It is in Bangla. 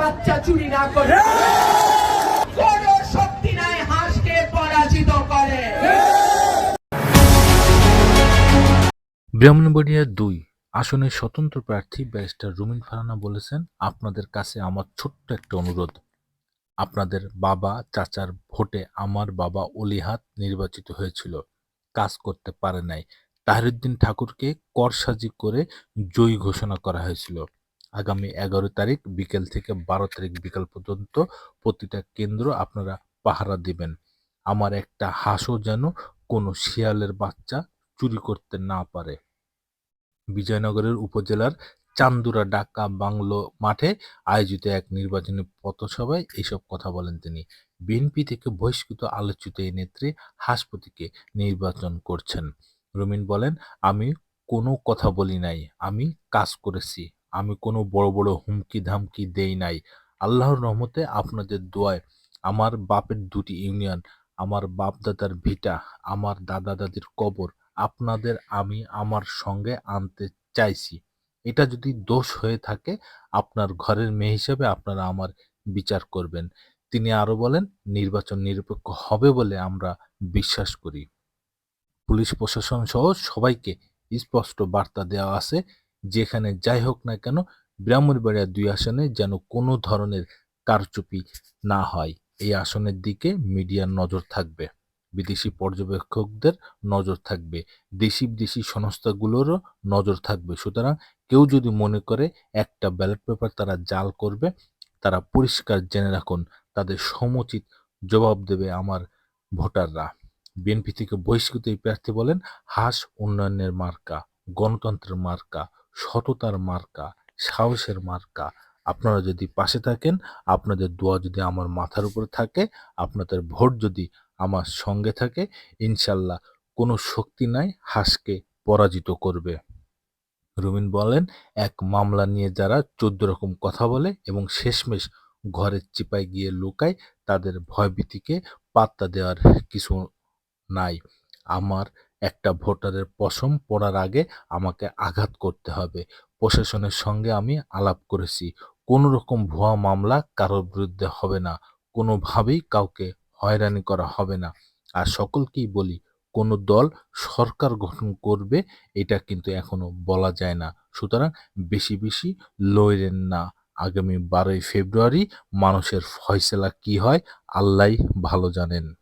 বাচ্চা চুরি না করে। ব্রাহ্মণবাড়িয়া দুই আসনের স্বতন্ত্র প্রার্থী ব্যারিস্টার রুমিন ফারানা বলেছেন, আপনাদের কাছে আমার ছোট্ট একটা অনুরোধ। আপনাদের বাবা, চাচার ভোটে আমার বাবা অলিহাত নির্বাচিত হয়েছিল। কাজ করতে পারে নাই। তাহিরুদ্দিন ঠাকুরকে করসাজি করে জয়ী ঘোষণা করা হয়েছিল। আগামী এগারো তারিখ বিকেল থেকে বারো তারিখ বিকেল পর্যন্ত প্রতিটা কেন্দ্র আপনারা পাহারা দিবেন। আমার একটা হাঁসও যেন কোনো শিয়ালের বাচ্চা চুরি করতে না পারে। বিজয়নগরের উপজেলার চান্দুরা ডাকা বাংলো মাঠে আয়োজিত এক নির্বাচনী পথসভায় এইসব কথা বলেন তিনি। বিএনপি থেকে বহিষ্কৃত আলোচিত এই নেত্রী হাসপতিকে নির্বাচন করছেন। রুমিন বলেন, আমি কোনো কথা বলি নাই, আমি কাজ করেছি। আমি কোনো বড় বড় হুমকি, ধামকি দেই নাই। আল্লাহর রহমতে আপনাদের দোয়ায় আমার বাপের দুটি ইউনিয়ন, আমার বাপ দাদার ভিটা, আমার দাদা দাদির কবর আপনাদের আমি আমার সঙ্গে আনতে চাইছি। এটা যদি দোষ হয়ে থাকে, আপনার ঘরের মেয়ে হিসেবে আপনারা আমার বিচার করবেন। তিনি আরও বলেন, নির্বাচন নিরপেক্ষ হবে বলে আমরা বিশ্বাস করি। পুলিশ প্রশাসন সহ সবাইকে স্পষ্ট বার্তা দেওয়া আছে। যেখানে যাই হোক না কেন, ব্রাহ্মণবাড়িয়া দুই আসনে যেন কোনো ধরনের কারচুপি না হয়। এই আসনের দিকে মিডিয়ার নজর থাকবে, বিদেশি পর্যবেক্ষকদের নজর থাকবে দেশি বিদেশি সংস্থাগুলোরও নজর থাকবে। সুতরাং কেউ যদি মনে করে একটা ব্যালট পেপার তারা জাল করবে, তারা পরিষ্কার জেনে রাখুন, তাদের সমুচিত জবাব দেবে আমার ভোটাররা। বিএনপি থেকে বহিষ্কৃত এই প্রার্থী বলেন, হাস উন্নয়নের মার্কা, গণতন্ত্রের মার্কা সততার মার্কা, সাহসের মার্কা। আপনারা যদি পাশে থাকেন, আপনাদের দোয়া যদি আমার মাথার উপরে থাকে, আপনাদের ভোট যদি আমার সঙ্গে থাকে, ইনশাল্লাহ কোনো শক্তি নাই, হাসকে পরাজিত করবে। রুমিন বলেন, এক মামলা নিয়ে যারা চোদ্দ রকম কথা বলে এবং শেষমেশ ঘরের চিপায় গিয়ে লুকায়, তাদের ভয়ভীতিকে পাত্তা দেওয়ার কিছু নাই। আমার একটা ভোটারের পশম পড়ার আগে আমাকে আঘাত করতে হবে। প্রশাসনের সঙ্গে আমি আলাপ করেছি। কোনো রকম ভুয়া মামলা কারোর বিরুদ্ধে হবে না। কোনোভাবেই কাউকে হয়রানি করা হবে না। আর সকলকেই বলি, কোনো দল সরকার গঠন করবে এটা কিন্তু এখনও বলা যায় না। সুতরাং বেশি বেশি লড়েন না। আগামী বারোই ফেব্রুয়ারি মানুষের ফয়সলা কি হয়, আল্লাহ ভালো জানেন।